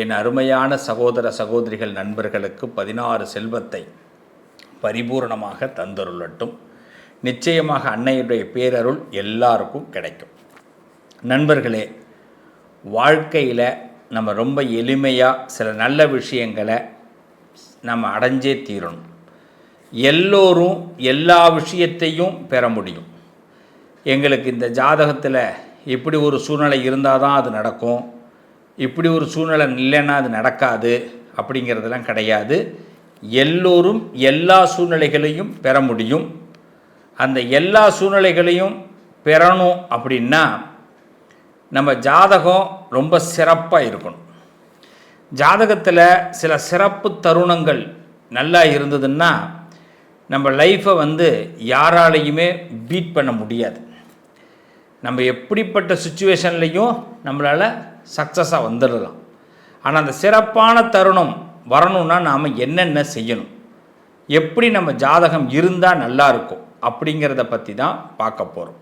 என் அருமையான சகோதர சகோதரிகள் நண்பர்களுக்கு பதினாறு செல்வத்தை பரிபூரணமாக தந்தருளட்டும். நிச்சயமாக அன்னையுடைய பேரருள் எல்லாருக்கும் கிடைக்கும். நண்பர்களே வாழ்க்கையில் நம்ம ரொம்ப எளிமையாக சில நல்ல விஷயங்களை நம்ம அடைஞ்சே தீரணும். எல்லோரும் எல்லா விஷயத்தையும் பெற முடியும். எங்களுக்கு இந்த ஜாதகத்தில் இப்படி ஒரு சூழ்நிலை இருந்தால் தான் அது நடக்கும். இப்படி ஒரு சூழ்நிலை இல்லைன்னா அது நடக்காது அப்படிங்கிறதெல்லாம் கிடையாது. எல்லோரும் எல்லா சூழ்நிலைகளையும் பெற முடியும். அந்த எல்லா சூழ்நிலைகளையும் பெறணும் அப்படின்னா நம்ம ஜாதகம் ரொம்ப சிறப்பாக இருக்கணும். ஜாதகத்தில் சில சிறப்பு தருணங்கள் நல்லா இருந்ததுன்னா நம்ம லைஃப்பை வந்து யாராலையுமே பீட் பண்ண முடியாது. நம்ம எப்படிப்பட்ட சுச்சுவேஷன்லேயும் நம்மளால் சக்ஸஸாக வந்துடலாம். ஆனால் அந்த சிறப்பான தருணம் வரணும்னா நாம் என்னென்ன செய்யணும்? எப்படி நம்ம ஜாதகம் இருந்தால் நல்லாயிருக்கும் அப்படிங்கிறத பற்றி தான் பார்க்க போகிறோம்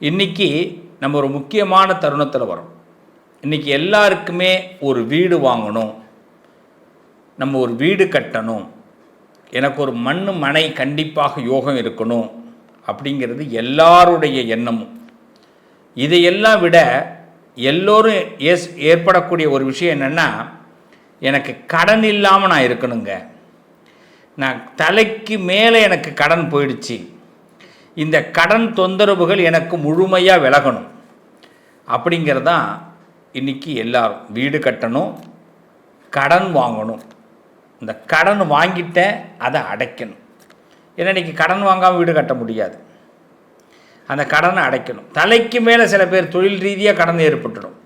இன்றைக்கி நம்ம ஒரு முக்கியமான தருணத்தில் வரோம் இன்றைக்கி எல்லாருக்குமே ஒரு வீடு வாங்கணும். நம்ம ஒரு வீடு கட்டணும். எனக்கு ஒரு மண் மனை கண்டிப்பாக யோகம் இருக்கணும். அப்படிங்கிறது எல்லாருடைய எண்ணமும். இதையெல்லாம் விட எல்லோரும் ஏஸ் ஏற்படக்கூடிய ஒரு விஷயம் என்னென்னா எனக்கு கடன் இல்லாமல் நான் இருக்கணுங்க. நான் தலைக்கு மேலே எனக்கு கடன் போயிடுச்சு. இந்த கடன் தொந்தரவுகள் எனக்கு முழுமையாக விலகணும். அப்படிங்கிறதான் இன்றைக்கி எல்லோரும். வீடு கட்டணும் கடன் வாங்கணும். இந்த கடன் வாங்கிட்டேன் அதை அடைக்கணும். ஏன்னா இன்றைக்கி கடன் வாங்காமல் வீடு கட்ட முடியாது. அந்த கடனை அடைக்கணும். தலைக்கு மேலே சில பேர் தொழில் ரீதியாக கடன் ஏற்பட்டுடும்.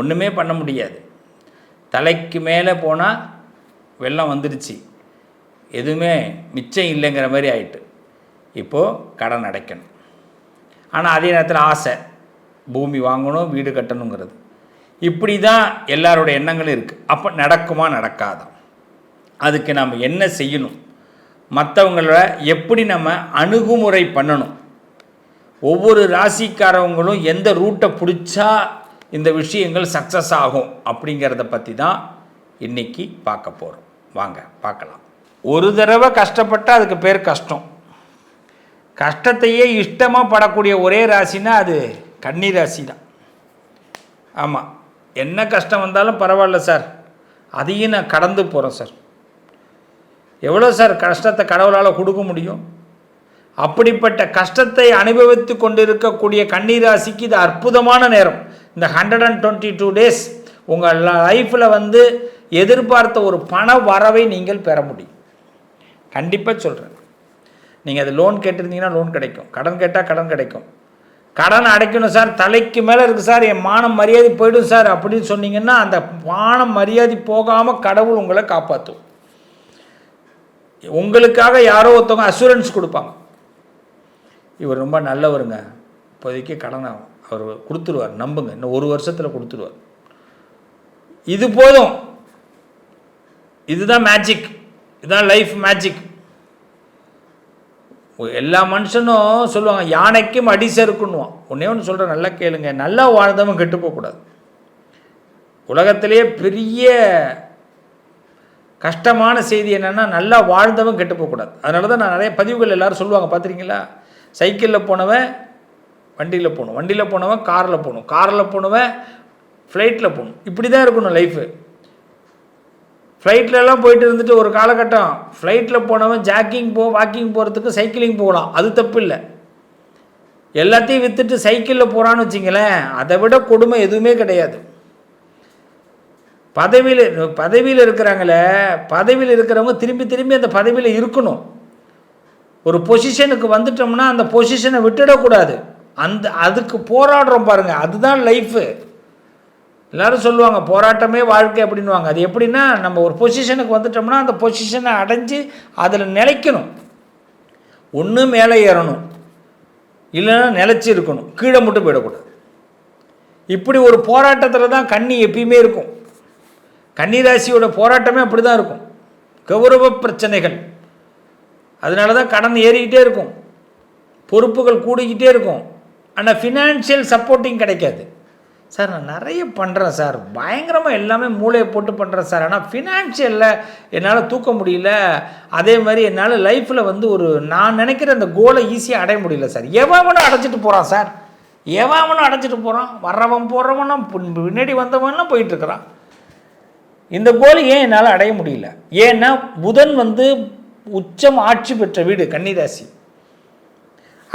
ஒன்றுமே பண்ண முடியாது. தலைக்கு மேலே போனால் வெள்ளம் வந்துடுச்சு எதுவுமே மிச்சம் இல்லைங்கிற மாதிரி ஆயிட்டு. இப்போது கடன் அடைக்கணும். ஆனால் அதே நேரத்தில் ஆசை. பூமி வாங்கணும் வீடு கட்டணுங்கிறது. இப்படி தான் எல்லாரோட எண்ணங்களும் இருக்குது அப்போ நடக்குமா நடக்காதா? அதுக்கு நம்ம என்ன செய்யணும்? மற்றவங்கள எப்படி நம்ம அணுகுமுறை பண்ணணும்? ஒவ்வொரு ராசிக்காரவங்களும் எந்த ரூட்டை பிடிச்சா இந்த விஷயங்கள் சக்ஸஸ் ஆகும் அப்படிங்கிறத பற்றி தான் இன்றைக்கி பார்க்க போகிறோம் வாங்க பார்க்கலாம். ஒரு தடவை கஷ்டப்பட்டால் அதுக்கு பேர் கஷ்டம். கஷ்டத்தையே இஷ்டமாக படக்கூடிய ஒரே ராசினா அது கன்னி ராசி தான். ஆமாம் என்ன கஷ்டம் வந்தாலும் பரவாயில்ல சார். அதையும் நான் கடந்து போகிறேன் சார். எவ்வளோ சார் கஷ்டத்தை கடவுளால் கொடுக்க முடியும்? அப்படிப்பட்ட கஷ்டத்தை அனுபவித்து கொண்டிருக்கக்கூடிய கன்னிராசிக்கு இது அற்புதமான நேரம். இந்த hundred and twenty two days உங்கள் லைஃப்பில் வந்து எதிர்பார்த்த ஒரு பண வரவை நீங்கள் பெற முடியும். கண்டிப்பாக சொல்கிறேன் நீங்கள் அது லோன் கேட்டிருந்தீங்கன்னா லோன் கிடைக்கும். கடன் கேட்டால் கடன் கிடைக்கும். கடன் அடைக்கணும் சார். தலைக்கு மேலே இருக்குது சார். என் மானம் மரியாதை போயிடும் சார் அப்படின்னு சொன்னீங்கன்னா அந்த மானம் மரியாதை போகாமல் கடவுள் உங்களை காப்பாற்றும் உங்களுக்காக யாரோ ஒருத்தவங்க அசூரன்ஸ் கொடுப்பாங்க. இவர் ரொம்ப நல்லவருங்க. இப்போதைக்கு கடன் ஆகும். அவர் கொடுத்துருவார். நம்புங்க. இன்னும் ஒரு வருஷத்தில் கொடுத்துருவார். இது போதும். இதுதான் மேஜிக் இதுதான் லைஃப் மேஜிக் எல்லா மனுஷனும் சொல்லுவாங்க யானைக்கும் அடி செருக்குன்னுவான். ஒன்றே ஒன்று சொல்கிறேன் நல்லா கேளுங்க. நல்லா வாழ்ந்தவன் கெட்டு போகக்கூடாது. உலகத்திலேயே பெரிய கஷ்டமான செய்தி என்னென்னா நல்லா வாழ்ந்தவன் கெட்டு போகக்கூடாது. அதனால தான் நான் நிறைய பதிவுகள் எல்லோரும் சொல்லுவாங்க. பார்த்துருக்கீங்களா? சைக்கிளில் போனவன் வண்டியில் போகணும். வண்டியில் போனவன் காரில் போகணும். காரில் போனவன் ஃப்ளைட்டில் போகணும். இப்படி தான் இருக்கணும் லைஃபு ஃப்ளைட்லலாம் போயிட்டு இருந்துட்டு ஒரு காலகட்டம். ஃப்ளைட்டில் போனவன் ஜாக்கிங் போ வாக்கிங் போகிறதுக்கு சைக்கிளிங் போகலாம். அது தப்பு இல்லை. எல்லாத்தையும் விற்றுட்டு சைக்கிளில் போகிறான்னு வச்சிங்களேன் அதை விட கொடுமை எதுவுமே கிடையாது. பதவியில் பதவியில் இருக்கிறாங்களே பதவியில் இருக்கிறவங்க திரும்பி திரும்பி அந்த பதவியில் இருக்கணும். ஒரு பொசிஷனுக்கு வந்துட்டோம்னா அந்த பொசிஷனை விட்டுடக்கூடாது. அந்த அதுக்கு போராடுறோம் பாருங்கள் அதுதான் லைஃபு எல்லோரும் சொல்லுவாங்க போராட்டமே வாழ்க்கை அப்படின்வாங்க அது எப்படின்னா நம்ம ஒரு பொசிஷனுக்கு வந்துட்டோம்னா அந்த பொசிஷனை அடைஞ்சு அதில் நிலைக்கணும். ஒன்று மேலே ஏறணும். இல்லைன்னா நிலச்சி இருக்கணும். கீழே மட்டும் போயிடக்கூடாது. இப்படி ஒரு போராட்டத்தில் தான் கண்ணி எப்பயுமே இருக்கும். கன்னிராசியோட போராட்டமே அப்படி தான் இருக்கும். கௌரவ பிரச்சனைகள். அதனால தான் கடன் ஏறிக்கிட்டே இருக்கும். பொறுப்புகள் கூடிக்கிட்டே இருக்கும். ஆனால் ஃபினான்ஷியல் சப்போர்ட்டிங் கிடைக்காது. சார் நான் நிறைய பண்ணுறேன் சார். பயங்கரமாக எல்லாமே மூளையை போட்டு பண்ணுறேன் சார். ஆனால் ஃபினான்ஷியலில் என்னால் தூக்க முடியல. அதே மாதிரி என்னால் லைஃப்பில் வந்து ஒரு நான் நினைக்கிற அந்த கோலை ஈஸியாக அடைய முடியல சார். எவனும் அடைச்சிட்டு போகிறான் சார். எவனும் அடைச்சிட்டு போகிறான் வர்றவன் போகிறவனும் பின்னாடி வந்தவன்லாம் போயிட்டுருக்குறான் இந்த கோல் ஏன் என்னால் அடைய முடியல? ஏன்னா புதன் வந்து உச்சம் ஆட்சி பெற்ற வீடு கன்னிராசி.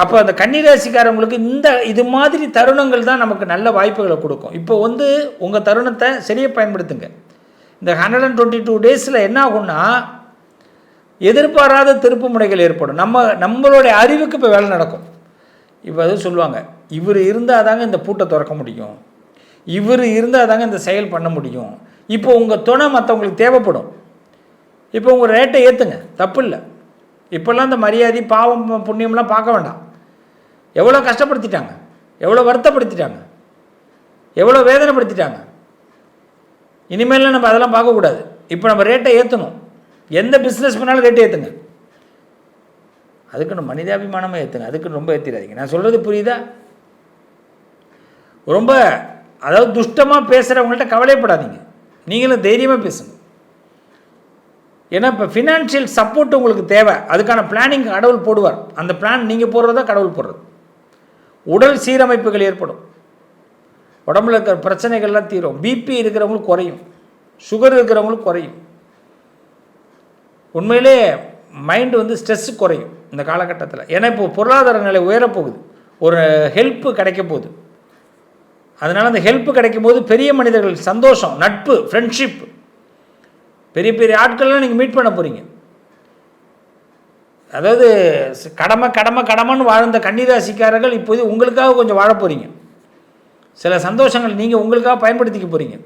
அப்போ அந்த கன்னிராசிக்காரவங்களுக்கு இந்த இது மாதிரி தருணங்கள் தான் நமக்கு நல்ல வாய்ப்புகளை கொடுக்கும். இப்போ வந்து உங்கள் தருணத்தை சரியாக பயன்படுத்துங்க. இந்த ஹண்ட்ரட் அண்ட் டுவெண்ட்டி டூ டேஸில் என்ன ஆகும்னா எதிர்பாராத திருப்பு முனைகள் ஏற்படும். நம்ம நம்மளுடைய அறிவுக்கு இப்போ வேலை நடக்கும். இப்போ அது சொல்லுவாங்க இவர் இருந்தால் தாங்க இந்த பூட்டை திறக்க முடியும். இவர் இருந்தால் தாங்க இந்த செயல் பண்ண முடியும். இப்போ உங்கள் துணை மற்றவங்களுக்கு தேவைப்படும். இப்போ உங்கள் ரேட்டை ஏற்றுங்க தப்பு இல்லை இப்போல்லாம் இந்த மரியாதை பாவம் புண்ணியம்லாம் பார்க்க வேண்டாம். எவ்வளோ கஷ்டப்படுத்திட்டாங்க? எவ்வளோ வருத்தப்படுத்திட்டாங்க? எவ்வளோ வேதனைப்படுத்திட்டாங்க? இனிமேலாம் நம்ம அதெல்லாம் பார்க்கக்கூடாது இப்போ நம்ம ரேட்டை ஏற்றணும் எந்த பிஸ்னஸ் பண்ணாலும் ரேட்டை ஏற்றுங்க அதுக்குன்னு மனிதாபிமானமாக ஏற்றுங்க அதுக்குன்னு ரொம்ப ஏற்றிடாதீங்க நான் சொல்கிறது புரியுதா? ரொம்ப அதாவது துஷ்டமாக பேசுகிறவங்கள்ட்ட கவலைப்படாதீங்க. நீங்களும் தைரியமாக பேசுங்க. ஏன்னா இப்போ ஃபினான்ஷியல் சப்போர்ட் உங்களுக்கு தேவை. அதுக்கான பிளானிங் கடவுள் போடுவார். அந்த பிளான் நீங்கள் போடுறதா கடவுள் போடுறது. உடல் சீரமைப்புகள் ஏற்படும். உடம்புல இருக்கிற பிரச்சனைகள்லாம் தீரும். பிபி இருக்கிறவங்களுக்கு குறையும். சுகர் இருக்கிறவங்களுக்கு குறையும். உண்மையிலே மைண்டு வந்து ஸ்ட்ரெஸ்ஸு குறையும் இந்த காலகட்டத்தில். ஏன்னா இப்போ பொருளாதார நிலை உயரப்போகுது. ஒரு ஹெல்ப்பு கிடைக்க போகுது. அதனால் அந்த ஹெல்ப்பு கிடைக்கும் போது பெரிய மனிதர்கள் சந்தோஷம் நட்பு ஃப்ரெண்ட்ஷிப் பெரிய பெரிய ஆட்கள்லாம் நீங்கள் மீட் பண்ண போகிறீங்க அதாவது கடமை கடமை கடமைன்னு வாழ்ந்த கன்னிராசிக்காரர்கள் இப்போது உங்களுக்காக கொஞ்சம் வாழ போகிறீங்க சில சந்தோஷங்கள் நீங்கள் உங்களுக்காக பயன்படுத்திக்க போகிறீங்க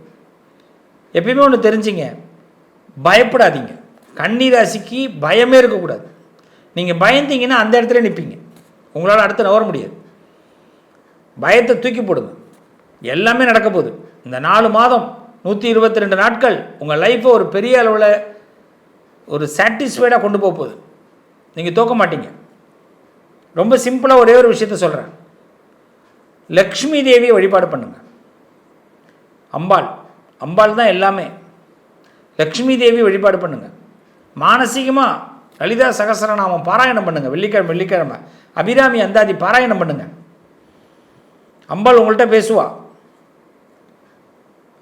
எப்பயுமே ஒன்று தெரிஞ்சுங்க பயப்படாதீங்க. கன்னிராசிக்கு பயமே இருக்கக்கூடாது. நீங்கள் பயந்தீங்கன்னா அந்த இடத்துல நிற்பீங்க உங்களால் அடுத்து நவர முடியாது. பயத்தை தூக்கி போடுங்க. எல்லாமே நடக்க போகுது. இந்த நாலு மாதம் நூற்றி இருபத்தி ரெண்டு நாட்கள் உங்கள் லைஃப்பை ஒரு பெரிய அளவில் ஒரு சாட்டிஸ்ஃபைடாக கொண்டு போக போகுது. நீங்கள் தோக்க மாட்டீங்க. ரொம்ப சிம்பிளாக ஒரே ஒரு விஷயத்த சொல்கிறேன் லக்ஷ்மி தேவியை வழிபாடு பண்ணுங்கள் அம்பாள் அம்பாள் தான் எல்லாமே. லக்ஷ்மி தேவி வழிபாடு பண்ணுங்கள் மானசீகமாக லலிதா சகசரநாமம் பாராயணம் பண்ணுங்கள் வெள்ளிக்கிழமை வெள்ளிக்கிழமை. அபிராமி அந்தாதி பாராயணம் பண்ணுங்கள் அம்பாள் உங்கள்கிட்ட பேசுவாள்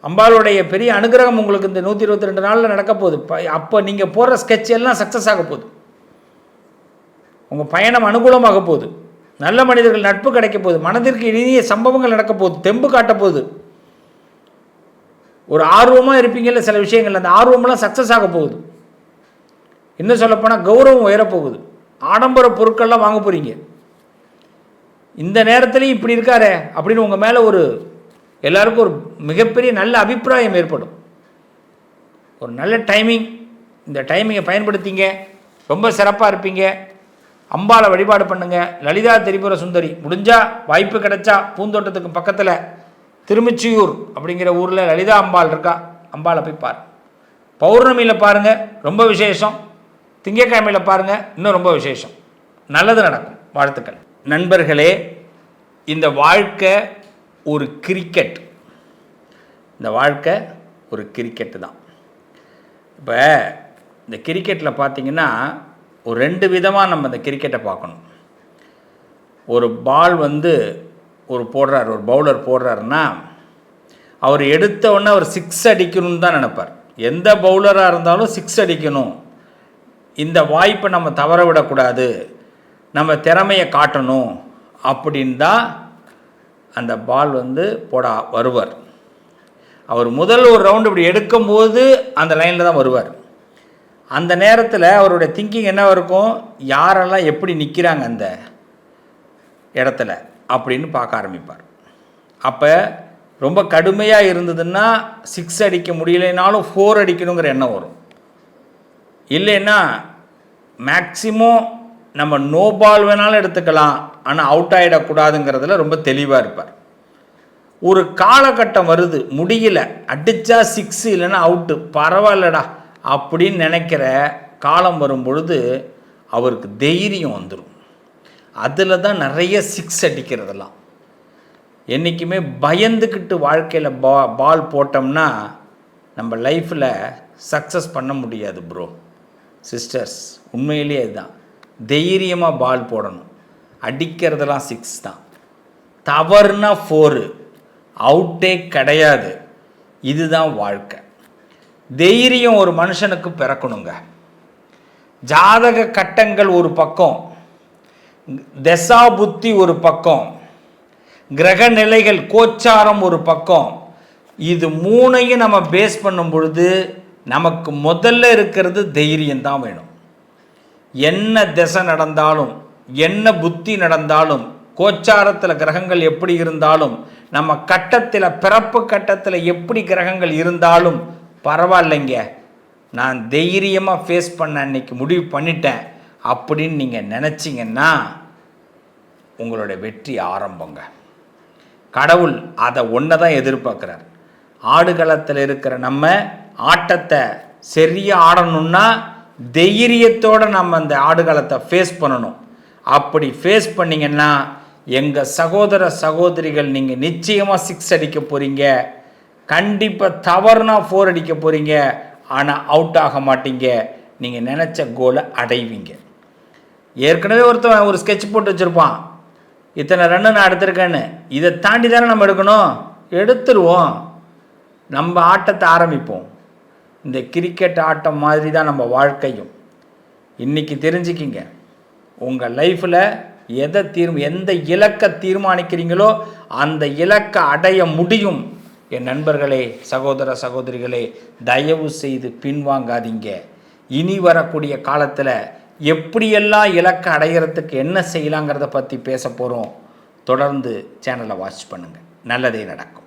அம்பாளுடைய பெரிய அனுகிரகம் உங்களுக்கு இந்த நூற்றி இருபத்தி ரெண்டு நாளில் நடக்க போகுது அப்போ நீங்கள் போடுற ஸ்கெட்ச் எல்லாம் சக்ஸஸ் ஆக போகுது. உங்கள் பயணம் அனுகூலமாக போகுது. நல்ல மனிதர்கள் நட்பு கிடைக்க போகுது. மனதிற்கு இனிய சம்பவங்கள் நடக்க போகுது. தெம்பு காட்ட போகுது. ஒரு ஆர்வமாக இருப்பீங்கல்ல சில விஷயங்கள். அந்த ஆர்வமெல்லாம் சக்ஸஸ் ஆக போகுது. இன்னும் சொல்லப்போனால் கௌரவம் உயரப்போகுது ஆடம்பர பொருட்கள்லாம் வாங்க போகிறீங்க இந்த நேரத்துலையும் இப்படி இருக்காரே அப்படின்னு உங்கள் மேலே ஒரு எல்லாருக்கும் ஒரு மிகப்பெரிய நல்ல அபிப்பிராயம் ஏற்படும். ஒரு நல்ல டைமிங் இந்த டைமிங்கை பயன்படுத்திங்க ரொம்ப சிறப்பாக இருப்பீங்க. அம்பாளை வழிபாடு பண்ணுங்கள் லலிதா திரிபுர சுந்தரி முடிஞ்சால் வாய்ப்பு கிடைச்சா பூந்தோட்டத்துக்கு பக்கத்தில் திருமிச்சியூர் அப்படிங்கிற ஊரில் லலிதா அம்பாள் இருக்கா? அம்பாளை போய் பாரு பௌர்ணமியில் பாருங்கள் ரொம்ப விசேஷம். திங்கக்கிழமையில் பாருங்கள் இன்னும் ரொம்ப விசேஷம். நல்லது நடக்கும். வாழ்த்துக்கள். நண்பர்களே இந்த வாழ்க்கை ஒரு கிரிக்கெட் இந்த வாழ்க்கை ஒரு கிரிக்கெட்டு தான். இப்போ இந்த கிரிக்கெட்டில் பார்த்தீங்கன்னா ஒரு ரெண்டு விதமாக நம்ம இந்த கிரிக்கெட்டை பார்க்கணும் ஒரு பால் வந்து ஒரு போடுறார் ஒரு பவுலர் போடுறாருன்னா அவர் எடுத்தவுடனே அவர் சிக்ஸ் அடிக்கணும்னு தான் நினைப்பார். எந்த பவுலராக இருந்தாலும் சிக்ஸ் அடிக்கணும். இந்த வாய்ப்பை நம்ம தவற விடக்கூடாது. நம்ம திறமையை காட்டணும். அப்படின் தான் அந்த பால் வந்து போட வருவார். அவர் முதல் ஒரு ரவுண்டு இப்படி எடுக்கும்போது அந்த லைனில் தான் வருவார். அந்த நேரத்தில் அவருடைய திங்கிங் என்ன இருக்கும்? யாரெல்லாம் எப்படி நிற்கிறாங்க அந்த இடத்துல அப்படின்னு பார்க்க ஆரம்பிப்பார். அப்போ ரொம்ப கடுமையாக இருந்ததுன்னா சிக்ஸ் அடிக்க முடியலைனாலும் ஃபோர் அடிக்கணுங்கிற எண்ணம் வரும். இல்லைன்னா மேக்சிமம் நம்ம நோ பால் வேணாலும் எடுத்துக்கலாம். ஆனால் அவுட் ஆகிடக்கூடாதுங்கிறதுல ரொம்ப தெளிவாக இருப்பார். ஒரு காலகட்டம் வருது முடியல அடித்தா சிக்ஸ் இல்லைன்னா அவுட்டு பரவாயில்லடா அப்படின்னு நினைக்கிற காலம் வரும் பொழுது அவருக்கு தைரியம் வந்துடும் அதில் தான் நிறைய சிக்ஸ் அடிக்கிறதெல்லாம். என்றைக்குமே பயந்துக்கிட்டு வாழ்க்கையில் பா பால் போட்டோம்னா நம்ம லைஃப்பில் சக்ஸஸ் பண்ண முடியாது ப்ரோ சிஸ்டர்ஸ் உண்மையிலேயே இதுதான். தைரியமாக பால் போடணும். அடிக்கிறதெல்லாம் சிக்ஸ் தான். தவறுனா ஃபோரு அவுட்டே கிடையாது. இதுதான் வாழ்க்கை. தைரியம் ஒரு மனுஷனுக்கு பிறக்கணுங்க. ஜாதக கட்டங்கள் ஒரு பக்கம். தசா புத்தி ஒரு பக்கம். கிரக நிலைகள் கோச்சாரம் ஒரு பக்கம். இது மூணையும் நம்ம பேஸ் பண்ணும் பொழுது நமக்கு முதல்ல இருக்கிறது தைரியம் தான் வேணும். என்ன திசை நடந்தாலும் என்ன புத்தி நடந்தாலும் கோச்சாரத்தில் கிரகங்கள் எப்படி இருந்தாலும் நம்ம கட்டத்தில் பிறப்பு கட்டத்தில் எப்படி கிரகங்கள் இருந்தாலும் பரவாயில்லைங்க. நான் தைரியமாக ஃபேஸ் பண்ண அன்னைக்கு முடிவு பண்ணிட்டேன். அப்படின்னு நீங்கள் நினச்சிங்கன்னா உங்களோட வெற்றி ஆரம்பங்க. கடவுள் அதை ஒன்றை தான் எதிர்பார்க்குறார். ஆடுகளத்தில் இருக்கிற நம்ம ஆட்டத்தை சரியாக ஆடணும்னா தைரியத்தோடு நம்ம அந்த ஆடுகளத்தை ஃபேஸ் பண்ணணும். அப்படி ஃபேஸ் பண்ணிங்கன்னா எங்கள் சகோதர சகோதரிகள் நீங்கள் நிச்சயமாக சிக்ஸ் அடிக்க போகிறீங்க கண்டிப்பாக தவறுனா ஃபோர் அடிக்க போகிறீங்க ஆனால் அவுட் ஆக மாட்டீங்க. நீங்கள் நினச்ச கோலை அடைவீங்க. ஏற்கனவே ஒருத்தன் ஒரு ஸ்கெட்ச் போட்டு வச்சுருப்பான். இத்தனை ரன்னு நான் எடுத்திருக்கேன்னு. இதை தாண்டி தானே நம்ம எடுக்கணும்? எடுத்துருவோம். நம்ம ஆட்டத்தை ஆரம்பிப்போம். இந்த கிரிக்கெட் ஆட்டம் மாதிரி தான் நம்ம வாழ்க்கையும். இன்றைக்கி தெரிஞ்சுக்கிங்க. உங்கள் லைஃப்பில் எதை தீர்வு எந்த இலக்கை தீர்மானிக்கிறீங்களோ அந்த இலக்கை அடைய முடியும். என் நண்பர்களே சகோதர சகோதரிகளே தயவு செய்து பின்வாங்காதீங்க. இனி வரக்கூடிய காலத்தில் எப்படியெல்லாம் இலக்கை அடையிறதுக்கு என்ன செய்யலாங்கிறத பற்றி பேச போகிறோம் தொடர்ந்து சேனலை வாட்ச் பண்ணுங்கள் நல்லதே நடக்கும்.